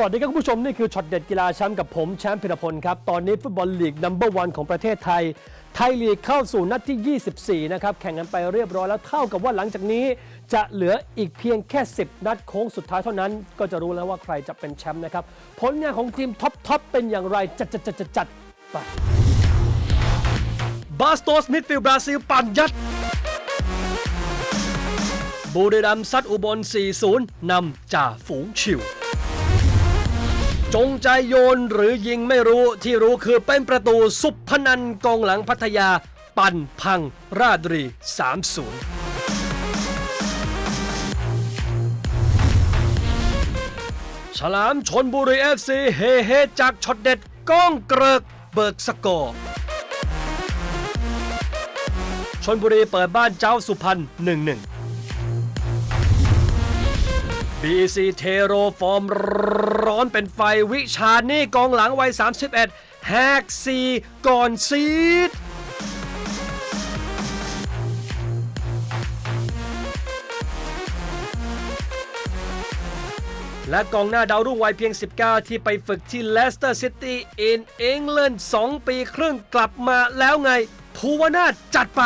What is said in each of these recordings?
สวัสดีครับคุณผู้ชม นี่คือช็อตเด็ดกีฬาแชมป์กับผมแชมป์พิรพลครับ ตอนนี้ฟุตบอลลีกนัมเบอร์วันของประเทศไทย ไทยลีกเข้าสู่นัดที่ 24 นะครับ แข่งกันไปเรียบร้อยแล้วเท่ากับว่าหลังจากนี้ จะเหลืออีกเพียงแค่ 10 นัดโค้งสุดท้ายเท่านั้น ก็จะรู้แล้วว่าใครจะเป็นแชมป์นะครับ ผลงานของทีมท็อปทอปเป็นอย่างไรจัดจัดจัดจัดจัดไปบาสโตสมิดฟิลด์บราซิลปั่นยัดบุรีรัมย์ซัดอุบล 4-0นำจ่าฝูงชิว จงใจโยนหรือยิงไม่รู้ที่รู้คือเป็นประตูสุพนันกองหลังพัทยา ปั่นพัง ราดรี 3-0ฉลามชนบุรีเอฟซีเฮเฮจากช็อตเด็ดก้องเกริกเบิกสกอร์ชนบุรีเปิดบ้านเจ้าสุพรรณ1-1 BC เทโรฟอร์มร้อนเป็นไฟวิชานี่กองหลังวัย 31 แฮกซีก่อนซีดและกองหน้าดาวรุ่งวัยเพียง 19 ที่ไปฝึกที่เลสเตอร์ซิตี้อินอังกฤษ2ปีครึ่งกลับมาแล้วไง ภูวนาจัดไป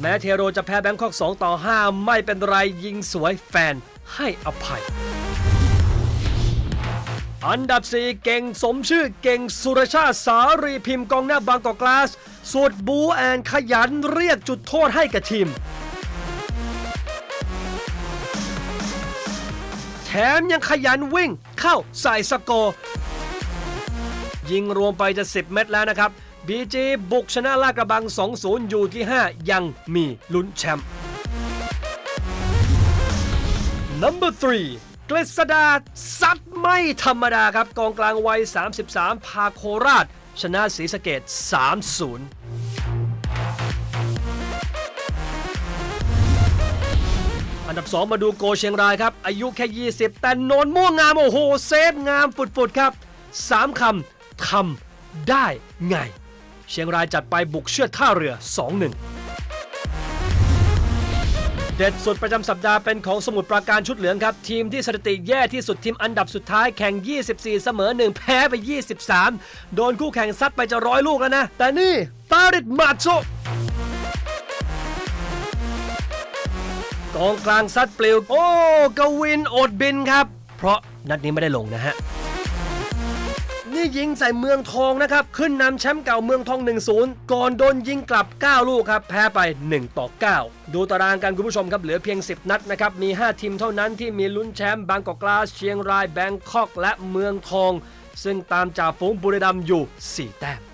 แม้เทโรจะแพ้แบงคอก 2 ต่อ 5 ไม่เป็นไรยิงสวยแฟนให้อภัย อันดับ 4 เก่งสมชื่อเก่งสุรชาติสารีพิมพ์กองหน้าบางกอกกลาสสวดบูแอนขยันเรียกจุดโทษให้กับทีม แถมยังขยันวิ่งเข้าใส่สกอร์ยิงรวมไปจะ 10 เม็ดแล้วนะครับ BG บุกชนะลาดกระบัง 2-0 อยู่ที่ 5 ยังมีลุ้นแชมป์ Number 3กฤษดาซัดไม่ธรรมดาครับ กองกลางวัย 33 พาโคราช ชนะศรีสะเกด3-0 อันดับ 2 มาดูโกเชียงรายครับ อายุแค่ 20 แต่โนนม่วงงาม โอ้โห เซฟงามฝุดๆครับ 3คำทำได้ไง เชียงรายจัดไปบุกเชือดท่าเรือ 2-1 เด็ดสุดประจำสัปดาห์เป็นของสมุทรปราการชุดเหลืองครับ ทีมที่สถิติแย่ที่สุดทีมอันดับสุดท้ายแข่ง 24 เสมอ 1 แพ้ไป 23 โดนคู่แข่งซัดไปจะร้อยลูกแล้วนะ แต่นี่ตาริดมาโซกองกลางซัดปลิว โอ้กวินอดบินครับ เพราะนัดนี้ไม่ได้ลงนะฮะ นี่ยิงใส่เมืองทองนะครับ ขึ้นนำแชมป์เก่าเมืองทอง 1-0 ก่อนโดนยิงกลับ 9 ลูกครับ แพ้ไป 1 ต่อ 9 ดูตารางกันคุณผู้ชมครับเหลือเพียง 10 นัดนะครับ มี 5 ทีมเท่านั้นที่มีลุ้นแชมป์บางกอกกลาสเชียงรายแบงคอกและเมืองทอง ซึ่งตามจ่าฝูงบุรีรัมย์อยู่ 4 แต้ม